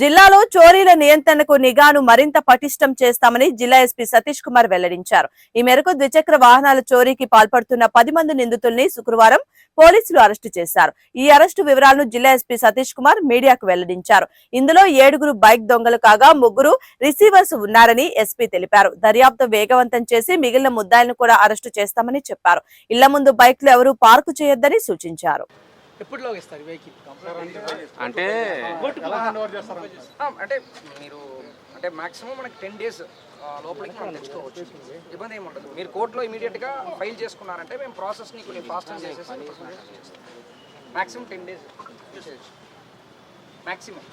జిల్లాలో చోరీల నియంత్రణకు నిఘాను మరింత పటిష్టం చేస్తామని జిల్లా ఎస్పీ సతీష్ కుమార్ వెల్లడించారు. ఈ మేరకు ద్విచక్ర వాహనాల చోరీకి పాల్పడుతున్న పది మంది నిందితుల్ని శుక్రవారం పోలీసులు అరెస్టు చేశారు. ఈ అరెస్టు వివరాలను జిల్లా ఎస్పీ సతీష్ కుమార్ మీడియాకు వెల్లడించారు. ఇందులో ఏడుగురు బైక్ దొంగలు కాగా ముగ్గురు రిసీవర్స్ ఉన్నారని ఎస్పీ తెలిపారు. దర్యాప్తు వేగవంతం చేసి మిగిలిన ముద్దాయిలను కూడా అరెస్టు చేస్తామని చెప్పారు. ఇళ్ళ ముందు బైక్లు ఎవరూ పార్కు చేయొద్దని సూచించారు. ఎప్పటిలో ఇస్తారు వెహికల్ అంటే అంటే మీరు అంటే మాక్సిమం మనకి టెన్ డేస్ లోపలికి మనం తెచ్చుకోవచ్చు ఇబ్బంది ఏమి ఉండదు మీరు కోర్టులో ఇమీడియట్గా ఫైల్ చేసుకున్నారంటే మేము ప్రాసెస్ని కొన్ని ఫాస్ట్ చేసేసి మాక్సిమం టెన్ డేస్ చేయొచ్చు మాక్సిమం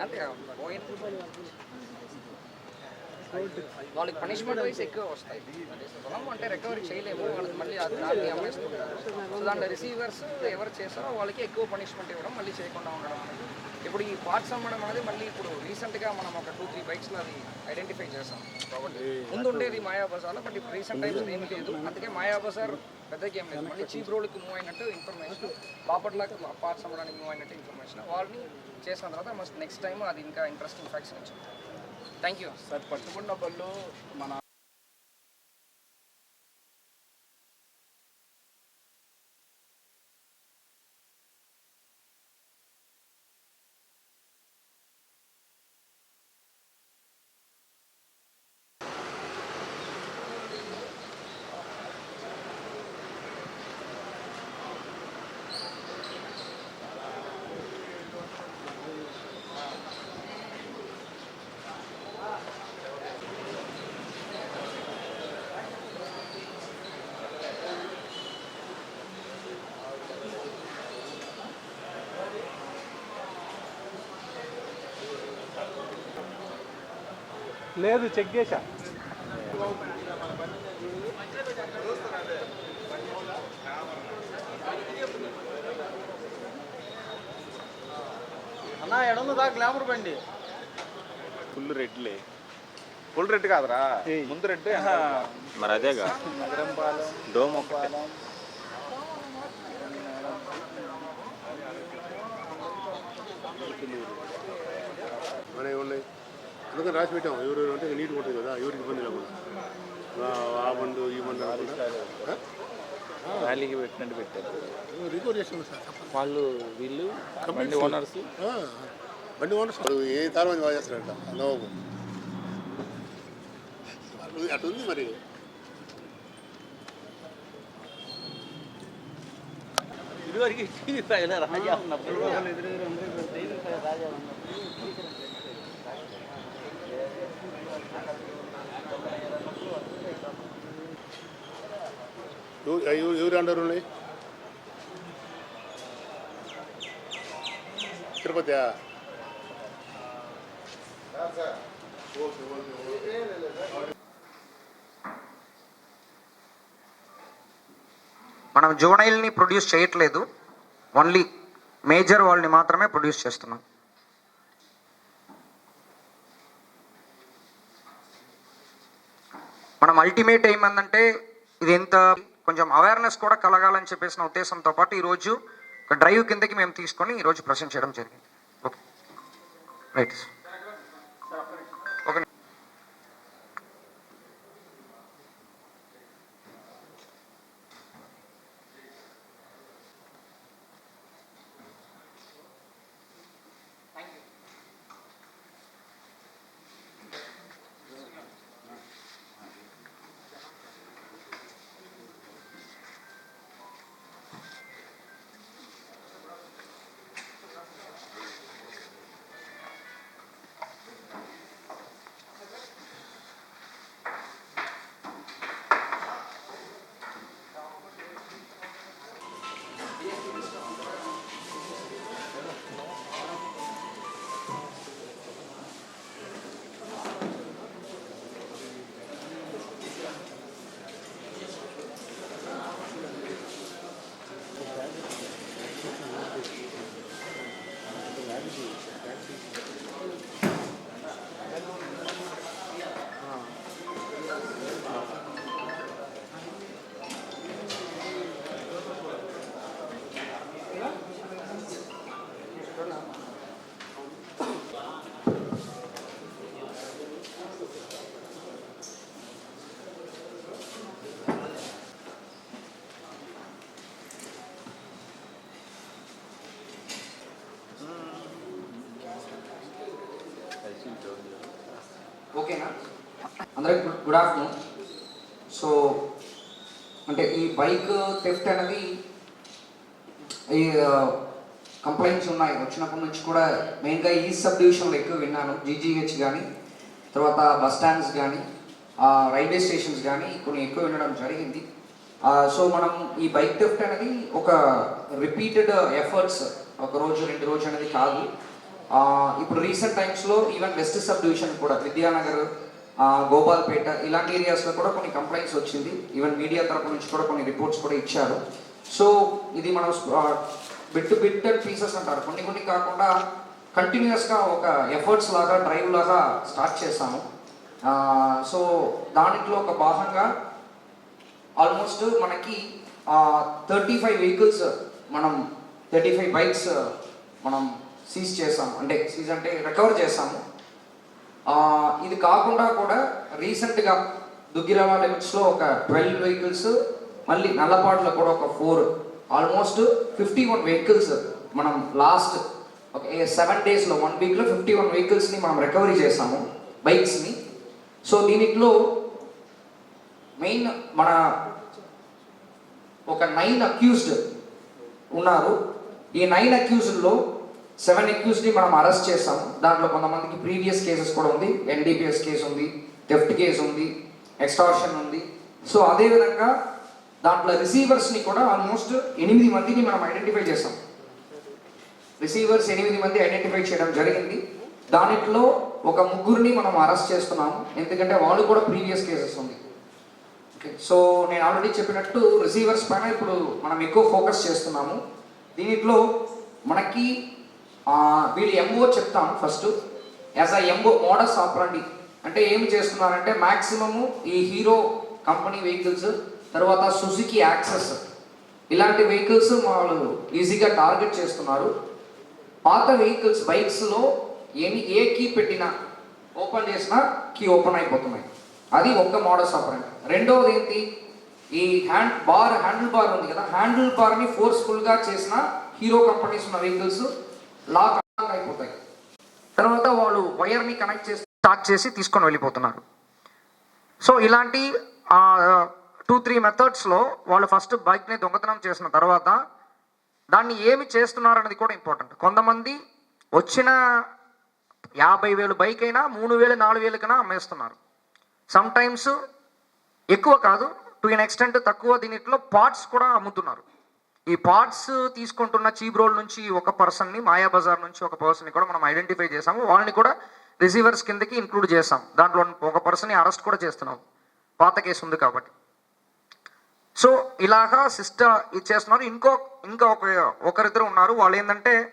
అంతే వాళ్ళకి పనిష్మెంట్ వైస్ ఎక్కువ వస్తాయి. పొలం అంటే రికవరీ చేయలేము. వాళ్ళకి మళ్ళీ అది దాన్ని అమ్మేస్తుంటారు సో దాంట్లో రిసీవర్స్ ఎవరు చేస్తారో వాళ్ళకి ఎక్కువ పనిష్మెంట్ ఇవ్వడం మళ్ళీ చేయకుండా ఉండడం ఇప్పుడు ఈ పార్ట్స్ అమ్మడం అనేది మళ్ళీ ఇప్పుడు రీసెంట్గా మనం ఒక టూ త్రీ బైక్స్లో అది ఐడెంటిఫై చేస్తాం కాబట్టి ముందు ఉండేది మాయా బజార్లో బట్ ఇప్పుడు రీసెంట్ టైమ్స్ ఏం లేదు. అందుకే మాయా బజార్ పెద్దగా ఏం లేదు. మళ్ళీ చీప్ రోడ్కి మూవ్ అయినట్టు ఇన్ఫర్మేషన్ బాపట్లకు పార్ట్స్ అమ్మడానికి మూవ్ అయినట్టు ఇన్ఫర్మేషన్ వాళ్ళని చేసిన తర్వాత మస్ట్ నెక్స్ట్ టైం అది ఇంకా ఇంట్రెస్టింగ్ ఫ్యాక్ట్స్ వచ్చింది థ్యాంక్ యూ సార్ పట్టుకున్న బళ్ళు మన లేదు చెక్ చేశా. అన్న ఎడుందా గ్లామర్ బండి. ఫుల్ రెడ్లే. ఫుల్ రెడ్ కాదురా ముందు రెడ్ మరి అదేగా? నగరంపాలెం డోమ్ ఒకటే. మన ఉన్నాయి అందుకని రాసి పెట్టాం ఎవరు ఎవరు అంటే నీట్గా ఉంటుంది కదా ఎవరికి ఇబ్బంది లేకుండా. ఆ- బండు ఈ బండు ర్యాలీకి పెట్టినట్టు పెట్టారు. రికవర్ చేస్తాం సార్. వాళ్ళు వీళ్ళు బండి ఓనర్స్ బండి ఓనర్ సార్ ఏ తారం మంది బాగా చేస్తారంట? నవ్వు అటు ఉంది మరి. ఇదివరకు టీవీ పైన రాజా ఉన్నప్పుడు. ఎవరు ఎవరు- ఎవరు అంటారు ఉన్నాయి తిరుపతి మనం జోనైల్ని ప్రొడ్యూస్ చేయట్లేదు. ఓన్లీ మేజర్ వాళ్ళని మాత్రమే ప్రొడ్యూస్ చేస్తున్నాం. మనం అల్టిమేట్ ఏమందంటే ఇది ఎంత కొంచెం అవేర్నెస్ కూడా కలగాలని చెప్పేసిన ఉద్దేశంతో పాటు ఈరోజు ఒక డ్రైవ్ కిందకి మేము తీసుకొని ఈరోజు ప్రజెంట్ చేయడం జరిగింది. ఓకే రైట్ ఓకేనా? అందరికి గుడ్ గుడ్ ఆఫ్టర్నూన్. సో అంటే ఈ బైక్ థెఫ్ట్ అనేది ఈ కంప్లైంట్స్ ఉన్నాయి. వచ్చినప్పటి నుంచి కూడా మెయిన్గా ఈ సబ్ డివిజన్లో ఎక్కువ విన్నాను. జీజీహెచ్ కానీ తర్వాత బస్ స్టాండ్స్ కానీ రైల్వే స్టేషన్స్ కానీ కొన్ని ఎక్కువ వినడం జరిగింది. సో మనం ఈ బైక్ థెఫ్ట్ అనేది ఒక రిపీటెడ్ ఎఫర్ట్స్ ఒక రోజు రెండు రోజు అనేది కాదు. ఇప్పుడు రీసెంట్ టైమ్స్లో ఈవెన్ వెస్ట్ సబ్ డివిజన్ కూడా విద్యానగర్ గోపాల్పేట ఇలాంటి ఏరియాస్లో కూడా కొన్ని కంప్లైంట్స్ వచ్చింది. ఈవెన్ మీడియా తరపు నుంచి కూడా కొన్ని రిపోర్ట్స్ కూడా ఇచ్చారు. సో ఇది మనం బిట్ బిట్ అండ్ పీసెస్ అంటారు. కొన్ని కొన్ని కాకుండా కంటిన్యూస్గా ఒక ఎఫర్ట్స్ లాగా డ్రైవ్ లాగా స్టార్ట్ చేశాము. సో దాంట్లో ఒక భాగంగా ఆల్మోస్ట్ మనకి థర్టీ ఫైవ్ వెహికల్స్ మనం థర్టీ ఫైవ్ బైక్స్ మనం సీజ్ చేసాము అంటే సీజ్ అంటే రికవర్ చేసాము ఇది కాకుండా కూడా రీసెంట్గా దుగ్గిరాల లిమిట్స్లో ఒక ట్వెల్వ్ వెహికల్స్ మళ్ళీ నల్లపాటులో కూడా ఒక four almost fifty one vehicles మనం లాస్ట్ ఒక సెవెన్ డేస్లో వన్ వీక్లో ఫిఫ్టీ వన్ వెహికల్స్ని మనం రికవరీ చేసాము బైక్స్ని సో దీనిలో మెయిన్ మన ఒక నైన్ అక్యూజ్డ్ ఉన్నారు. ఈ నైన్ అక్యూజ్డ్లో సెవెన్ ఎక్యూస్ని మనం అరెస్ట్ చేసాం దాంట్లో కొంతమందికి ప్రీవియస్ కేసెస్ కూడా ఉంది. ఎన్డీపీఎస్ కేసు ఉంది థెఫ్ట్ కేసు ఉంది ఎక్స్టార్షన్ ఉంది. సో అదేవిధంగా దాంట్లో రిసీవర్స్ని కూడా ఆల్మోస్ట్ ఎనిమిది మందిని మనం ఐడెంటిఫై చేసాం రిసీవర్స్ ఎనిమిది మంది ఐడెంటిఫై చేయడం జరిగింది. దానిట్లో ఒక ముగ్గురిని మనం అరెస్ట్ చేస్తున్నాము. ఎందుకంటే వాళ్ళు కూడా ప్రీవియస్ కేసెస్ ఉంది. ఓకే సో నేను ఆల్రెడీ చెప్పినట్టు రిసీవర్స్ పైన ఇప్పుడు మనం ఎక్కువ ఫోకస్ చేస్తున్నాము. దీంట్లో మనకి వీళ్ళు ఎంఓ చెప్తాను first as a MO modus operandi అంటే ఏం చేస్తున్నారంటే మ్యాక్సిమము ఈ హీరో కంపెనీ వెహికల్స్ తర్వాత సుజుకి యాక్సెస్. ఇలాంటి వెహికల్స్ వాళ్ళు ఈజీగా టార్గెట్ చేస్తున్నారు. పాత వెహికల్స్ బైక్స్లో ఏమి ఏ కీ పెట్టినా ఓపెన్ చేసినా కీ ఓపెన్ అయిపోతున్నాయి. అది ఒక్క మోడల్స్ ఆపరండి రెండవది ఏంటి? ఈ హ్యాండ్ బార్ హ్యాండిల్ బార్ ఉంది కదా హ్యాండిల్ బార్ని ఫోర్స్ఫుల్గా చేసిన హీరో కంపెనీస్ ఉన్న వెహికల్స్ లాక్ అయిపోతాయి తర్వాత వాళ్ళు వైర్ని కనెక్ట్ చేసి స్టార్ట్ చేసి తీసుకొని వెళ్ళిపోతున్నారు. సో ఇలాంటి టూ త్రీ మెథడ్స్లో వాళ్ళు ఫస్ట్ బైక్ని దొంగతనం చేసిన తర్వాత దాన్ని ఏమి చేస్తున్నారు అనేది కూడా ఇంపార్టెంట్. కొంతమంది వచ్చిన యాభై వేలు బైక్ అయినా మూడు వేలు నాలుగు వేలకైనా అమ్మేస్తున్నారు. సమ్ టైమ్స్ ఎక్కువ కాదు టు ఎన్ ఎక్స్టెంట్ తక్కువ దీనిట్లో పార్ట్స్ కూడా అమ్ముతున్నారు. ఈ పార్ట్స్ తీసుకుంటున్న చీప్ రోల్ నుంచి ఒక పర్సన్ని మాయా బజార్ నుంచి ఒక పర్సన్ని కూడా మనం ఐడెంటిఫై చేసాము. వాళ్ళని కూడా రిసీవర్స్ కిందకి ఇంక్లూడ్ చేసాం. దాంట్లో ఒక పర్సన్ని అరెస్ట్ కూడా చేస్తున్నాం. పాత కేసు ఉంది కాబట్టి. సో ఇలాగా సిస్టమ్ ఇది చేస్తున్నారు ఇంకో ఇంకా ఒక ఒకరిద్దరు ఉన్నారు. వాళ్ళు ఏంటంటే